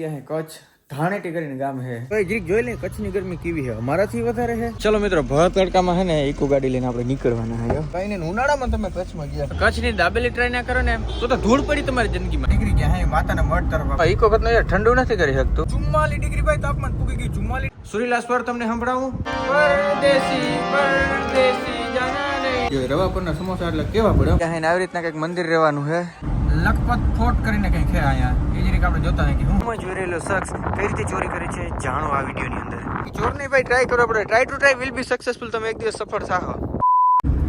ગયા કચ્છ. ધાણેટી કરીને ગામ છે ભાઈ જીરીક જોઈ લે કચ્છની ગરમી કેવી હે? અમારાથી વધારે છે ચલો મિત્રો ભર તડકામાં હે ને ઇકો ગાડી લઈને આપણે નીકળવાના હે કઈ ને ઉનાળામાં તમે કચ્છમાં ગયા. કચ્છની દાબેલી ટ્રાય ના કરો ને તો તો ધૂળ પડી તમારી જિંદગીમાં. ડિગ્રી ગયા હે? માતાને મઢ તરફ ઇકો કત યાર ઠંડુ નથી કરી શકતું. ચુમ્માલી ડિગ્રી ભાઈ તાપમાન પૂકી ગયું ચુમ્માલી સુરીલા સ્વર તમને સંભળાવું? પરદેશી પરદેશી જાના રવા પરના સમોસા એટલે કેવા પડે? આવી રીતના કંઈક મંદિર રહેવાનું હે. લખપત ફોર્ટ કરીને કંઈક છે અહીંયા? એ જ રીતે આપણે જોતા હોય કે હું જોઈ રહેલો શખ્સ કઈ રીતે ચોરી કરે છે જાણો આ વિડીયોની અંદર. ચોર નહીં ભાઈ ટ્રાય કરો આપણે. Try to try will be successful તમે એક દિવસ સફળ થાઓ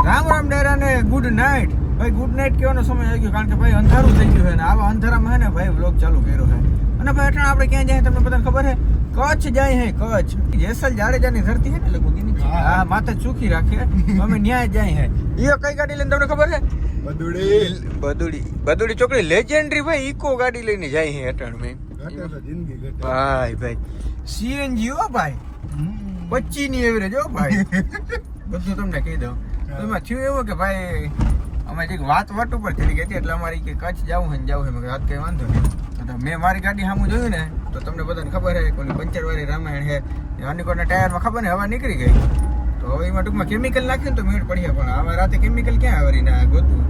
રામ રામ ડેરા ને ગુડ નાઇટ ભાઈ ગુડ નાઇટ કહેવાનો સમય આવી ગયો કારણ કે ભાઈ અંધારું થઈ ગયું છે ને. આવા અંધારામાં હે ને ભાઈ વ્લોગ ચાલુ કર્યો છે. અને ભાઈ અટાણે આપણે ક્યાં જાય તમને બધાને ખબર છે? કચ્છ જાય હે કચ્છ. જેસલ જાડેજાની ધરતી હે ને લગભગ એની. હા. માથે ચૂકી રાખે. અમે ન્યાય જાય હે. ઈયો કઈ ગાડી લઈને તમને ખબર છે બદુડી. બદુડી. બદુડી ચોકડી લેજેન્ડરી ભાઈ ઈકો ગાડી લઈને જાય હે અટણ મેં. ભાઈ ભાઈ. સીએનજી હો ભાઈ. પચી ની એવરેજ હો ભાઈ. બધું તમને કહી દઉં. એમાં થયું એવું કે ભાઈ અમે જે વાત વટ ઉપર થઈ ગઈ હતી એટલે અમારી કે કચ્છ જવું હોય ને જવું હોય વાત કઈ વાંધો નહીં. તો મેં મારી ગાડી સામું જોયું ને તો તમને બધાને ખબર છે કોઈ પંચર વાળી રામાયણ છે અનિકોના ટાયરમાં ખબર ને હવા નીકળી ગઈ. તો હવે એમાં ટૂંકમાં કેમિકલ નાખ્યું તો મેળ પડી પણ આવા રાતે કેમિકલ ક્યાં આવરી ના ગોતું.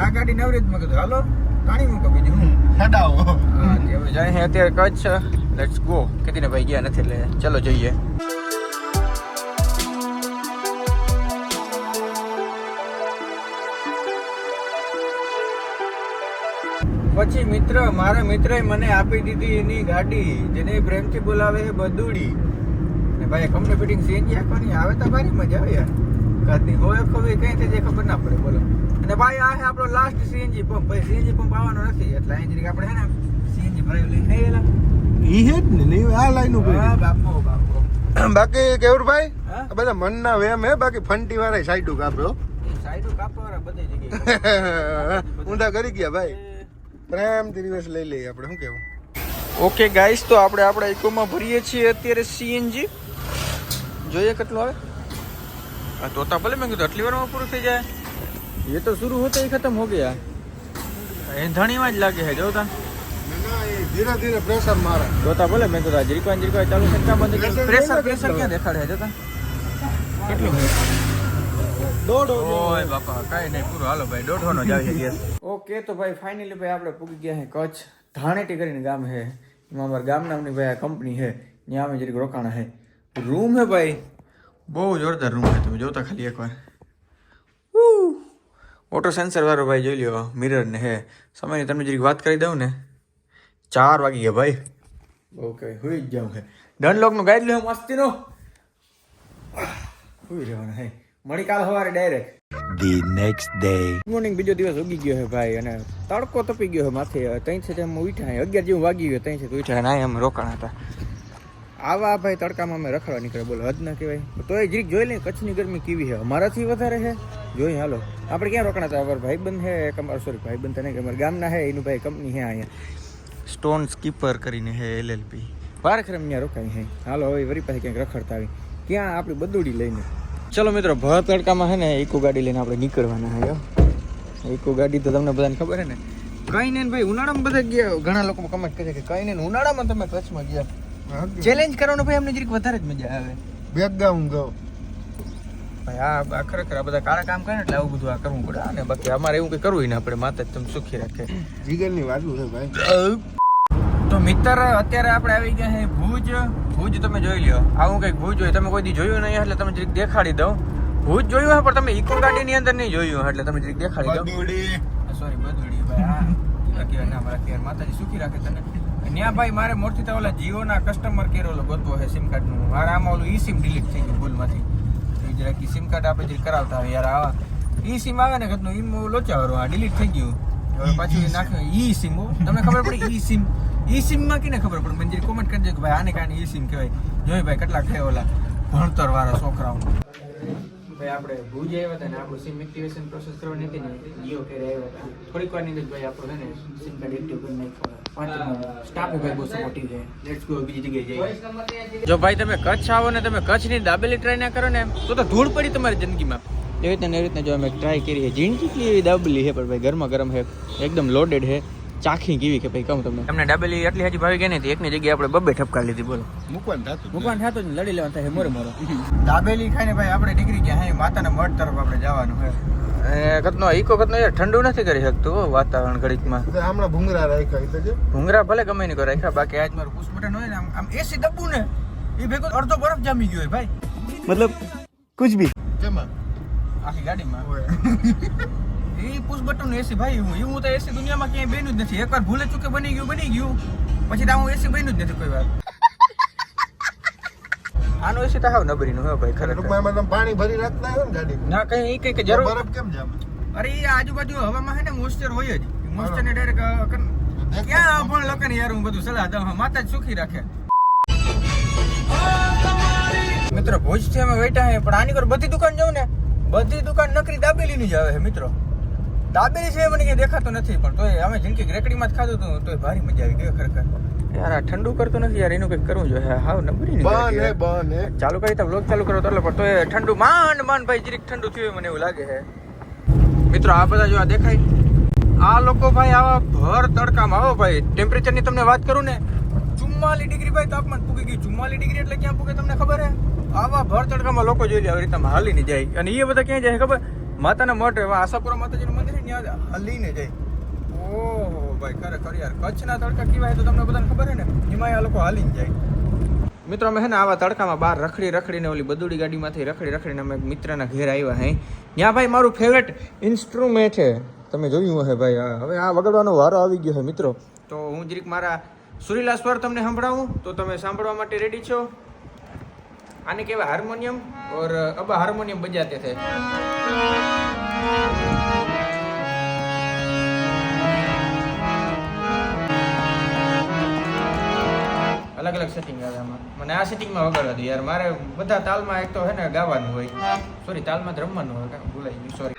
આ ગાડી નવરી મેં કીધું હાલો પાણી મૂકો બીજું. હું હટાવો. હા, અત્યારે કચ્છ લેટ્સ ગો કીધીને ભાઈ ગયા નથી એટલે ચલો જઈએ. પછી મિત્ર મારા મિત્રએ મને આપી દીધી એની ગાડી જેને એ પ્રેમથી બોલાવે છે બદુડી ને ભાઈ કંપની ફિટિંગ સીએનજી આપવાની આવે તો ભારી મજા આવે યાર. ઘરની હોય ખબર કઈ થઈ જાય ખબર ના પડે બોલો. અને ભાઈ આ આપણો લાસ્ટ સીએનજી પંપ ભાઈ સીએનજી પંપ આવવાનો નથી. એટલે અહીં જરીક આપણે હે ને સીએનજી ભરાવી લઈને એલા ઈ હે જ ને નહીં આ લાઈન ઉપર હા બાપો બાપો. બાકી કેવું? આ બધા મનના વેમ હે બાકી ફંટી વાળા સાઈડું કાપ્યો એ કાપવા વાળા બધી જગ્યાએ. ઊંધા કરી ગયા ભાઈ. પ્રેમથી રિવર્સ લઈ લઈએ આપણે શું કહેવું ઓકે ગાઈસ તો આપણે આપણા ઇકોમાં ભરીએ છીએ અત્યારે સીએનજી જોઈએ કેટલું આવે આ તોતા ભલે મેં કીધું આટલી વારમાં પૂરું થઈ જાય એ તો શરૂ હોતા એ ખતમ હો ગયા એંધાણીમાં જ લાગે છે જો તા ધીરે ધીરે પ્રેશર મારે જોતા ભલે મેં કીધું આ જીરકવાન જીરકવાન ચાલુ સંખ્યા બંધ પ્રેશર પ્રેશર ક્યાં દેખાડે છે જોતા કેટલું ઓય બાપા કાંઈ નહીં પૂરો હાલો ભાઈ દોઢવાનો જ આવી ગેસ ઓકે તો ભાઈ ફાઇનલી ભાઈ આપણે પૂગી ગયા હે કચ્છ. ધાણેટી કરીને ગામ હે. એમાં અમારા ગામ નામની ભાઈ આ કંપની છે ત્યાં અમે જરીક રોકાણા હે. રૂમ હે ભાઈ. બહુ જોરદાર રૂમ છે તમે જોતા ખાલી એકવાર. ઓટો સેન્સર વાળો ભાઈ જોઈ લ્યો મિરર ને હે. સમયની તમને જરીક વાત કરી દઉં ને? ચાર વાગી ગયા ભાઈ. ઓકે હોઈ જ જાઉં હે. ડનલોકનું ગાઈડ લ્યો. મસ્તીનો. હોઈ રહેવાનું હે. મળી કાલ સવારે direct the next day morning બીજો દિવસ ઉગી ગયો છે ભાઈ અને તડકો તપી ગયો છે માથે. ત્યાં છે તેમ ઉઠ્યા અગિયાર જેવું વાગી ગયો ત્યાં છે તો ઉઠ્યા ના એમ રોકાણ હતા. આવા ભાઈ તડકામાં અમે રખડવા નીકળ્યા બોલો હદ ના કહેવાય. તોય જરીક જોઈ લઈએ કચ્છની ગરમી કેવી છે? અમારાથી વધારે છે? જોઈ હાલો. આપણે ક્યાં રોકાણા હતા? અમારા ભાઈબંધ છે એક અમારા સોરી ભાઈબંધ તો નહીં કે અમારા ગામના છે એનું ભાઈ કંપની છે અહીંયા. સ્ટોન સ્કીપર કરીને છે એલએલપી વાર ખરે ત્યાં રોકાઈ છે. હાલો હવે વરી પાસે ક્યાંક રખડતા આવી. ક્યાં આપણી બદુડી લઈને? ચલો મિત્રો ભર તડકામાં છે ને ઇકો ગાડી લઈને આપણે નીકળવાના યો. ઇકો ગાડી તો તમને બધાને ખબર છે ને કઈ ને ભાઈ ઉનાળામાં બધા ગયા ઘણા લોકો કમેન્ટ કરે કે કઈ ને ઉનાળામાં તમે કચ્છમાં ગયા. ચેલેન્જ કરવાનો ભાઈ અમને જરીક વધારે જ મજા આવે. બેકગ્રાઉન્ડ ગયો. ભાઈ આ ખરેખર આ બધા કાળા કામ કરે એટલે આવું બધું આ કરવું પડે. અને બાકી અમારે એવું કંઈ કરવું ને આપણે માતા જ તમે સુખી રાખે. જીગરની વાતું છે ભાઈ? તો મિત્ર અત્યારે આપણે આવી ગયા છે ભુજ. ભુજ તમે જોઈ લ્યો. આવું કંઈક ભુજ હોય. તમે કોઈ દી જોયું નહીં એટલે તમે જરીક દેખાડી દઉં. ભુજ જોયું હોય પણ તમે ઇકો ગાડીની અંદર નહીં જોયું એટલે તમે જરીક દેખાડી દઉં સોરી બધુડી ભાઈ ના મારા કેર માતાજી સુખી રાખે તને. ન્યા ભાઈ મારે મોરથી તો ઓલા જીઓના કસ્ટમર કેર ઓલો ગોતવો છે સિમ કાર્ડનું મારે આમાં ઓલું ઈ સિમ ડિલીટ થઈ ગયું ભૂલમાંથી. તો જરાક ઈ સિમ કાર્ડ આપણે જે કરાવતા હોય. યાર આવા. ઈ સિમ આવે ને ઘરનું ઈ લોચા વાળું આ ડિલીટ થઈ ગયું. હવે પાછું નાખ્યું. ઈ સિમ તમને ખબર પડી? ઈ સિમ ઈ સિમમાં કેને ખબર પડે મને કોમેન્ટ કરજો કે ભાઈ આને કારણે ઈ સિમ કહેવાય જોઈ ભાઈ કેટલા છે ઓલા ભણતર વાળા છોકરાઓ ભાઈ આપણે ભુજ આવ્યા હતા ને આપણું સિમ એક્ટિવેશન પ્રોસેસ કરવાની હતી ને જીઓ કેર આવ્યા હતા થોડીક વારની અંદર ભાઈ આપણું છે ને સિમ કાર્ડ એક્ટિવ કરી નાખ્યો પાંચ મિનિટ સ્ટાફ ભાઈ બહુ સપોર્ટિવ છે. લેટ્સ ગો બીજી જગ્યાએ જઈએ. જો ભાઈ તમે કચ્છ આવો ને તમે કચ્છની દાબેલી ટ્રાય ના કરો ને તો તો ધૂળ પડી તમારી જિંદગીમાં. એવી રીતના એવી રીતના જો અમે ટ્રાય કરી છે ઝીણકી એવી દાબેલી છે પણ ભાઈ ગરમા ગરમ છે. એકદમ લોડેડ છે. ચાખી કેવી કે ભાઈ કહું તમને? તમને ડાબેલી એટલી હજી ભાવી ગઈ નહીં એકની જગ્યાએ આપણે બબ્બે ઠપકા લીધી બોલો. મૂકવાનું થતું મુકાન થતો ને લડી લેવાનું થાય મોરે મોરો. ડાબેલી ખાઈને ભાઈ આપણે નીકળી ગયા હે? માતાના મઢ તરફ આપણે જવાનું હે. કતનો ઈકો કતનો યાર ઠંડુ નથી કરી શકતું વાતાવરણ ઘડીકમાં. માં હમણાં ભૂંગરા રાખ્યા છે ભૂંગરા ભલે ગમે નહીં કરે રાખ્યા બાકી આજ મારું પુશ બટન હોય ને આમ એસી દબ્બુ ને એ ભેગો અડધો બરફ જામી ગયો હોય ભાઈ. મતલબ કુછ ભી. કેમાં આખી ગાડીમાં. એ પુશ બટન એસી ભાઈ હું એવું તો એસી દુનિયામાં ક્યાંય બન્યું જ નથી. એકવાર ભૂલે ચૂકે બની ગયું બની ગયું. પછી તો હું એસી બન્યું જ નથી કોઈ વાર. આનો એસી તો હાવ નબરીનું હે ભાઈ ખરેખર. તમે પાણી ભરી રાખતા હોય ને ગાડીમાં? ના કઈ ઈ કઈ જરૂર બરફ કેમ જામ? અરે એ આજુબાજુ હવામાં હે ને મોઇસ્ચર હોય જ. મોઇસ્ચર ને ડાયરેક્ટ ક્યાં પણ લખે યાર હું બધું સલાહ દઉં. માતા જ સુખી રાખે. મિત્રો ભોજ છે અમે બેઠા હે પણ આની કર બધી દુકાન જાઉં ને. બધી દુકાન નકરી દાબેલી ની જ આવે છે મિત્રો. દાબેલી છે એ મને ક્યાંય દેખાતું નથી પણ તોય અમે જિંદગી રેકડીમાં જ ખાધું હતું તોય ભારી મજા આવી ગઈ ખરેખર. યાર આ ઠંડુ કરતું નથી યાર એનું કંઈક કરવું જોઈએ. હાવ નબળી નહીં બન હે. બન. હે ચાલુ કરી તો બ્લોગ ચાલુ કરો તો એટલે પણ તોય ઠંડુ માંડ માંડ ભાઈ જરીક ઠંડુ થયું હોય મને એવું લાગે છે. મિત્રો આ બધા જો આ દેખાય. આ લોકો ભાઈ આવા ભર તડકામાં. આવો ભાઈ ટેમ્પરેચરની તમને વાત કરું ને ચુમ્માલીસ ડિગ્રી ભાઈ તાપમાન પૂગી ગયું. ચુમ્માલીસ ડિગ્રી એટલે ક્યાં પૂકે તમને ખબર હે આવા ભર તડકામાં લોકો જોઈ લે આવી રીતે હાલી નહીં જાય. અને એ બધા ક્યાં જાય ખબર? માતાના મઠ એવા આશાપુરા માતાજીનું મંદિર ત્યાં હાલીને જાય. ઓહો ભાઈ ખરેખર યાર. કચ્છના તડકા કેવાય તો તમને બધાને ખબર હે ને? એમાં આ લોકો હાલીને જાય. મિત્રો અમે હે ને આવા તડકામાં બહાર રખડી રખડીને ઓલી બદુડી ગાડીમાંથી રખડી રખડીને અમે મિત્રના ઘેર આવ્યા હે. ત્યાં ભાઈ મારું ફેવરેટ ઇન્સ્ટ્રુમેન્ટ છે. તમે જોયું હે ભાઈ હવે આ વગાડવાનો વારો આવી ગયો છે મિત્રો. તો હું જરીક મારા સુરીલા સ્વર તમને સંભળાવું. તો તમે સાંભળવા માટે રેડી છો? આને કહેવાય હાર્મોનિયમ ઓર અબા હાર્મોનિયમ બજાતે થે અલગ અલગ સેટિંગ આવે આમાં. મને આ સેટિંગમાં વગાડવા દો યાર. મારે બધા તાલમાં એક તો હે ને ગાવાનું હોય. સોરી તાલમાં જ રમવાનું હોય. ભૂલાઈ ગયું. સોરી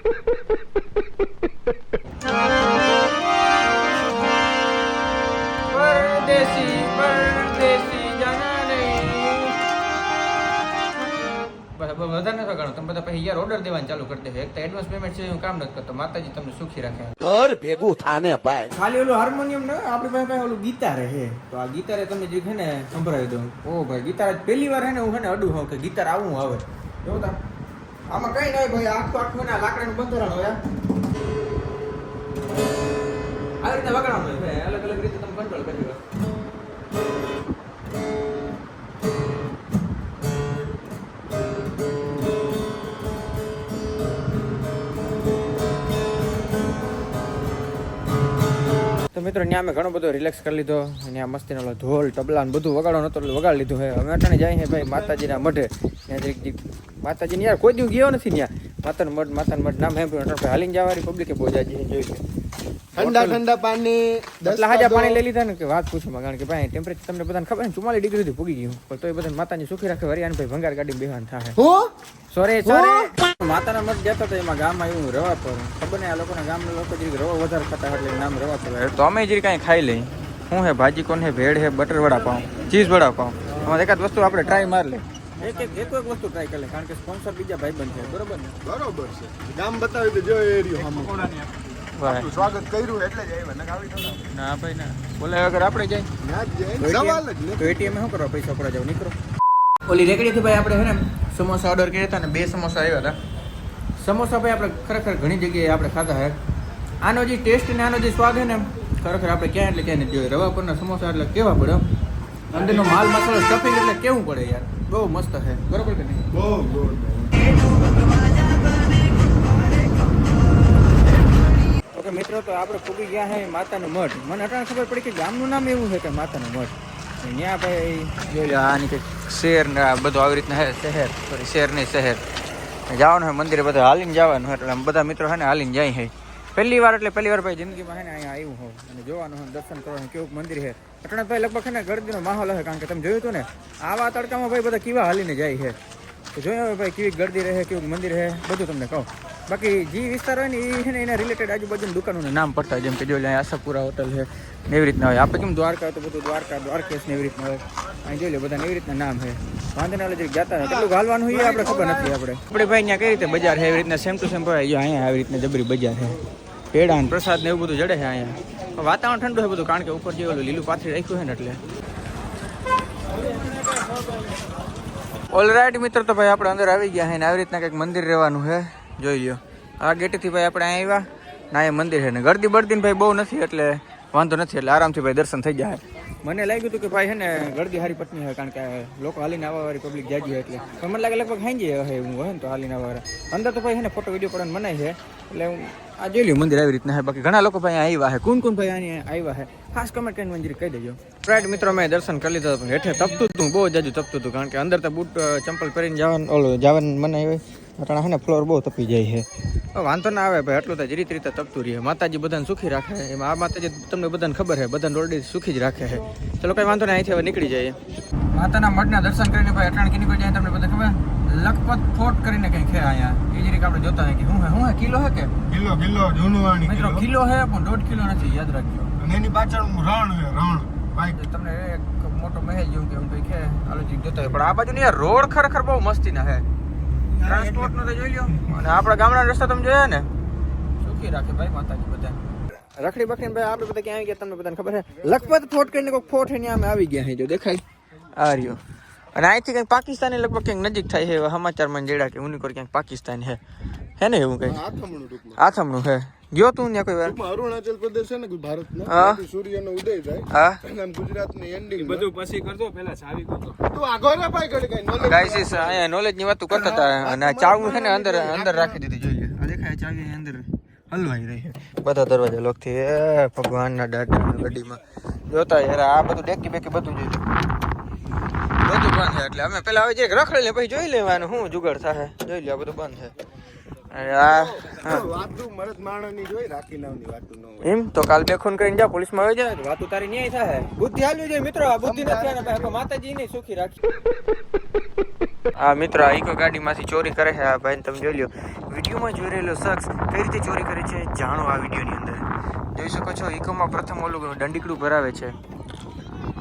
બધા પછી યાર ઓર્ડર દેવાનું ચાલુ કરી દે એક તો એડવાન્સ પેમેન્ટ છે હું કામ નથી કરતો. માતાજી તમને સુખી રાખે. ઘર ભેગું થાને ભાઈ. ખાલી ઓલું હાર્મોનિયમ ને આપણી પાસે પાસે ઓલું ગીતાર હે તો આ ગીતારે તમે જે છે ને સંભળાવી દઉં ઓ ભાઈ ગીતાર પહેલી વાર હે ને હું છે ને અડું હોઉં કે ગીતાર આવું આવે. જો આમાં કઈ નહીં ભાઈ આખું આખું ને લાકડાનું બંધારણ હોય. આ. રીતે વગાડવાનું હોય અલગ અલગ રીતે તો મિત્રો, ત્યાં અમે ઘણો બધો રિલેક્સ કરી લીધો. અને આ મસ્તીનો ઓલો ઢોલ, તબલા ને બધું વગાડો નહોતો એટલે વગાડી લીધું. હવે અમે અટાણે જાય ભાઈ માતાજીના મઢે. ત્યાં માતાજીને યાર કોઈ દિવસ ગયો નથી ત્યાં. માતાનું મઢ માતન મઢ. નામ અટાણે ભાઈ હાલીને જવાની પબ્લિકે બહુ જોઈ લે ઠંડા ઠંડા પાણી એટલા હાજા પાણી લઈ લીધા ને કે વાત પૂછું કારણ કે ભાઈ ટેમ્પરેચર તમને બધાને ખબર ને ચુમ્માલીસ ડિગ્રી સુધી પૂગી ગયું. પણ તોય બધાને માતાની સુખી રાખે વરિયાને ભાઈ ભંગાર ગાડી બેહાન થાય હું? સોરે સોરે માતાના મત જતો તો એમાં ગામમાં એવું રવા પર. ખબર ને આ લોકોના ગામના લોકો જરીક રવા વધારે ખાતા એટલે નામ રવા પર તો અમે જરી કાંઈ ખાઈ લઈ. હું હે ભાજી કોણ હે ભેળ હે બટર વડા પાઉં ચીઝ વડા પાઉં. આમાં એકાદ વસ્તુ આપણે ટ્રાય માર લે. એક એક એક એક વસ્તુ ટ્રાય કરી લે કારણ કે સ્પોન્સર બીજા ભાઈ બન છે બરોબર ને? બરોબર છે. ગામ બતાવી તો જો એરિયો સામે સ્વાગત કર્યું એટલે જ આવ્યા નકર આવી ના ભાઈ ના. બોલે વગર આપણે જાય ના જ જાય સવાલ જ તો એટીએમ શું કરવા પૈસા પડા જાવ? નીકળો. ઓલી રેકડીથી ભાઈ આપણે હે ને સમોસા ઓર્ડર કર્યા હતા ને બે સમોસા આવ્યા હતા. સમોસા ભાઈ આપણે ખરેખર ઘણી જગ્યાએ આપણે ખાધા હે. આનો જે ટેસ્ટ ને આનો જે સ્વાદ છે ને ખરેખર આપણે ક્યાં એટલે ક્યાં નથી જોયું. રવા પરના સમોસા એટલે કેવા પડે? અંદરનો માલ મસાલો સ્ટફિંગ એટલે કેવું પડે યાર? બહુ મસ્ત છે. બરોબર કે નહીં? બહુ બહુ ઓકે મિત્રો તો આપણે પૂગી ગયા છે માતાનું મઠ મને અટાણે ખબર પડી કે ગામનું નામ એવું છે કે માતાનું મઠ ત્યાં ભાઈ જોઈ લો આની કંઈક શહેર ને આ બધું આવી રીતના છે શહેર. સોરી શહેર નહીં શહેર. જવાનું હોય મંદિરે બધા હાલીને જવાનું એટલે બધા મિત્રો છે ને હાલીને જાય છે પહેલી વાર એટલે પહેલી વાર ભાઈ જિંદગીમાં હે ને અહીંયા આવ્યું હોય અને જોવાનું હોય દર્શન કરવાનું કેવું મંદિર છે. અટાણે ભાઈ લગભગ છે ને ગરદીનો માહોલ હશે કારણ કે તમે જોયું હતું ને, આવા તડકામાં ભાઈ બધા કેવા હાલીને જાય છે. તો જોયો હવે ભાઈ કેવી ગરદી રહે, કેવું મંદિર રહે બધું તમને કહું. બાકી જે વિસ્તાર હોય ને એ છે ને એના રિલેટેડ આજુબાજુની દુકાનોને નામ પડતા. જેમ કે જો અહીંયા આશાપુરા હોટલ છે, ને એવી રીતના હોય. આપણે કેમ દ્વારકા તો બધું દ્વારકા, દ્વારકેશ ને એવી રીતના હોય. અહીં જોઈ લો બધા એવી રીતના નામ છે. વાંધો ના ગયા હતા કેટલું ગાલવાનું હોય આપણે ખબર નથી આપણે. આપણે ભાઈ અહીંયા કઈ રીતે બજાર છે? એવી રીતના સેમ ટુ સેમ ભાઈ અહીંયા આવી રીતના જબરી બજાર છે. પેડા ને. પ્રસાદ ને એવું બધું જડે છે અહીંયા. વાતાવરણ ઠંડુ છે બધું, કારણ કે ઉપર જે લીલું પાથરી રાખ્યું છે ને એટલે. ઓલરાઈટ મિત્ર, તો ભાઈ આપણે અંદર આવી ગયા છે ને આવી રીતના કંઈક મંદિર રહેવાનું છે. જોઈ લ્યો. આ ગેટેથી ભાઈ આપણે અહીંયા આવ્યા ના એ મંદિર છે ને ગરદી બરદીને ભાઈ બહુ નથી, એટલે વાંધો નથી, એટલે આરામથી ભાઈ દર્શન થઈ જાય મને લાગ્યું હતું કે ભાઈ છે ને ગળદી હારી પત્ની હોય, કારણ કે લોકો હાલીને આવવા વાળી પબ્લિક જાજી હોય એટલે. પણ મને લાગે લગભગ હાંજી હે હું હોય ને તો હાલીને આવવા વાળા અંદર તો ભાઈ છે ને ફોટો વીડિયો પડવાનું મનાય છે, એટલે હું આ જોઈ લ્યું, મંદિર આવી રીતના છે. બાકી ઘણા લોકો ભાઈ આવ્યા છે. કોણ કોણ ભાઈ અહીંયા આવ્યા છે? ખાસ કમેન્ટ કરીને મંદિર કહી દેજો. ફ્રેન્ડ મિત્રો, મેં દર્શન કરી લીધા પણ હેઠે તપતું હતું, બહુ જાજુ તપતું હતું, કારણ કે અંદર તો બૂટ ચંપલ પહેરીને જવાનું, ઓલું જવાનું મનાય હોય. અટાણા છે ને ફ્લોર બહુ તપી જાય છે. વાંધો ના આવે ભાઈ આટલું તો જ રીત રીતે તપતું રહે. માતાજી બધાને સુખી રાખે. એમાં આ માતાજી તમને બધાને ખબર છે બધાને રોડી સુખી જ રાખે છે ચલો કઈ વાંધો નહીં અહીંથી હવે નીકળી જઈએ. માતાના મઢના દર્શન કરીને ભાઈ અટાણ કે નીકળી જાય તમને બધા ખબર? લખપત ફોર્ટ કરીને કંઈ છે અહીંયા. એ જ રીતે આપણે જોતા હોય કે હું હે હું હે કિલો હે કે? કિલો કિલ્લો જૂનવાણી મિત્રો કિલો. હે પણ દોઢ કિલો નથી યાદ રાખજો. અને એની પાછળ રણ છે રણ તમને એક મોટો મહેલ જેવું કે એવું કંઈક છે હાલો જોતા હોય. પણ આ બાજુ રોડ ખરેખર બહુ મસ્તી ના હે. ટ્રાન્સપોર્ટ નો તો જોઈ લ્યો. અને આપણા ગામડા રસ્તા તમે જોયા ને? સુખી રાખે ભાઈ માતાજી બધા. રખડી બખડી ભાઈ આપણે બધા ક્યાં આવી ગયા તમને બધાને ખબર છે? લખપત ફોટ કરીને કોઈ ફોટ છે ત્યાં અમે આવી ગયા છે જો દેખાય. આ રહ્યો. અને અહીંથી કંઈક પાકિસ્તાની લગભગ ક્યાંક નજીક થાય છે સમાચારમાં જેડા કે ઉનીકોર ક્યાંક પાકિસ્તાન છે. હે ને એવું કંઈક? આથમણું હે ગયો તું ને કોઈ વાર? અરુણાચલ પ્રદેશ છે ને ભારત નો સૂર્યનો ઉદય થાય. હા. અને આમ ગુજરાતની એન્ડિંગ બધું પછી કરજો પેલા ચાવી કરજો. તું આગળ ના ભાઈ ઘડી કઈ knowledge ગાઈસીસ અહીંયા નોલેજની વાતો કરતા હતા. અને આ છે ને અંદર અંદર રાખી દીધી જોઈએ. આ દેખાય ચાવી અંદર હલવાઈ રહી છે. બધા દરવાજા લોકથી એ ભગવાનના દાદા ગાડીમાં. જોતા યાર આ બધું ડેકી બેકી બધું જોયું બધું બંધ છે. એટલે અમે પેલા હવે જે રખડી લે પછી જોઈ લેવાનું. શું જુગાડ થાય જોઈ લે બધું બંધ છે. એમ? તો કાલ બે ખૂન કરીને જા પોલીસમાં આવી જાય તો વાતું તારી ન્યાય થાય. બુદ્ધિ હાલવી જોઈએ મિત્રો. આ બુદ્ધિ નથી આને ભાઈ માતાજી ને સુખી રાખી. આ મિત્રો આ ઇકો ગાડીમાંથી ચોરી કરે છે. આ ભાઈ તમે જોઈ લો. વિડીયોમાં જોઈ રહેલો શખ્સ કઈ રીતે ચોરી કરે છે જાણો આ વિડીયોની અંદર. જોઈ શકો છો ઇકોમાં પ્રથમ ઓલું દંડીકડું ભરાવે છે.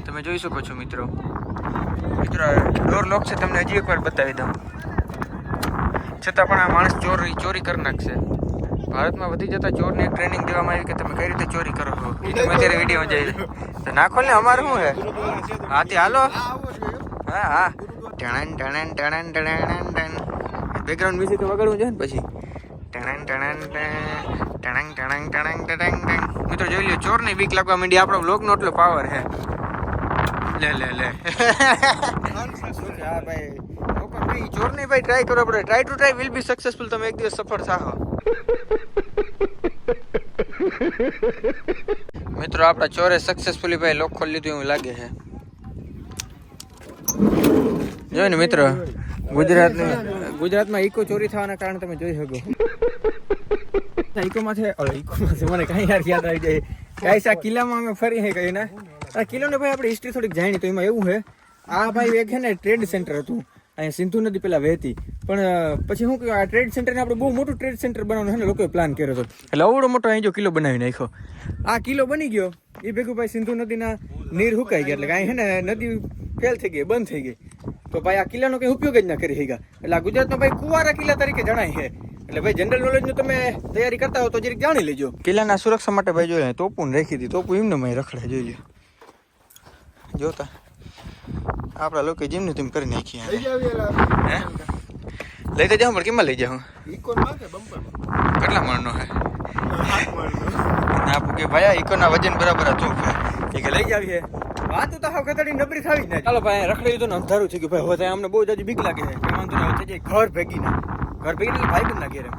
તમે જોઈ શકો છો મિત્રો. મિત્રો ડોર લોક છે તમને હજી એકવાર બતાવી દઉં. છતાં પણ આ માણસ ચોરી ચોરી કરી નાખશે. ભારતમાં વધી જતા ચોરને એક ટ્રેનિંગ દેવામાં આવી કે તમે કઈ રીતે ચોરી કરો છો? એ તમે અત્યારે વીડિયો જઈ તો નાખો ને અમારે શું હે હાથી હાલો. હા હા. ટણન ટણન ટણન ટણન ટણ બેકગ્રાઉન્ડ મ્યુઝિક વગાડવું જોઈએ ને પછી. ટણન ટણન ટણ, ટણંગ ટણંગ ટણંગ ટણંગ ટણ. મિત્રો જોઈ લ્યો ચોરને બીક લાગવા માંડી. આપણો બ્લોગનો એટલો પાવર છે. લે લે લે. હા ભાઈ. તો પણ ભાઈ ટ્રાય કરવો પડે try to try will be successful તમે એક દિવસ સફળ થાઓ મિત્રો, આપણા ચોરે સક્સેસફુલી ભાઈ લોક ખોલી લીધું એવું લાગે છે. જોઈ ને મિત્રો? ગુજરાત ગુજરાતમાં ઇકો ચોરી થવાના કારણે તમે જોઈ શકો. ઇકોમાં છે ઇકોમાં છે મને કઈ યાર યાદ આવી જાય. ગાઈસ, આ કિલ્લામાં અમે ફરી હે કઈ ને આ કિલ્લાને ભાઈ આપણે હિસ્ટ્રી થોડીક જાણી તો એમાં એવું છે. આ ભાઈ એક છે ને ટ્રેડ સેન્ટર હતું. અહીંયા સિંધુ નદી પેલા વહેતી પણ અ, પછી શું કહ્યું આ ટ્રેડ સેન્ટરને આપણે બહુ મોટું ટ્રેડ સેન્ટર બનાવવાનું છે ને લોકોએ પ્લાન કર્યો હતો. એટલે અવડો મોટો અહીં જો કિલ્લો બનાવી નાખ્યો. આ કિલ્લો બની ગયો. એ ભેગું ભાઈ સિંધુ નદીના નીર હુકાઈ ગયા. એટલે કાંઈ છે ને નદી ફેલ થઈ ગઈ બંધ થઈ ગઈ. તો ભાઈ આ કિલ્લાનો કંઈ ઉપયોગ જ ના કરી શક્યા એટલે આ ગુજરાતમાં ભાઈ કુવારા કિલ્લા તરીકે જણાય છે. એટલે ભાઈ જનરલ નોલેજનું તમે તૈયારી કરતા હો તો જરીક જાણી લેજો. કિલ્લાના સુરક્ષા માટે ભાઈ જોઈએ તોપું રાખી હતી તોપું એમને મેં રખડે જોઈ લો જોતા. આપણા લોકો જેમને તેમ કરી નાખીએ લઈ તો જાઉં પણ કેમાં લઈ જાઉં કેટલા મણનો હે? હાથ ના આપું કે ભાઈ આ ઇકોના વજન બરાબર હતું. એ કે લઈ જાવીએ વાત તો હાવ કતડી નબળી થાવી જ ના. ચાલો ભાઈ રખડી લીધું ને અંધારું થઈ ગયું. ભાઈ હવે અમને બહુ જાજી બીક લાગે છે. કે વાંધો ના થઈ જાય ઘર ભેગી ના. ઘર ભેગી એટલે ભાઈ બંધ ના રે?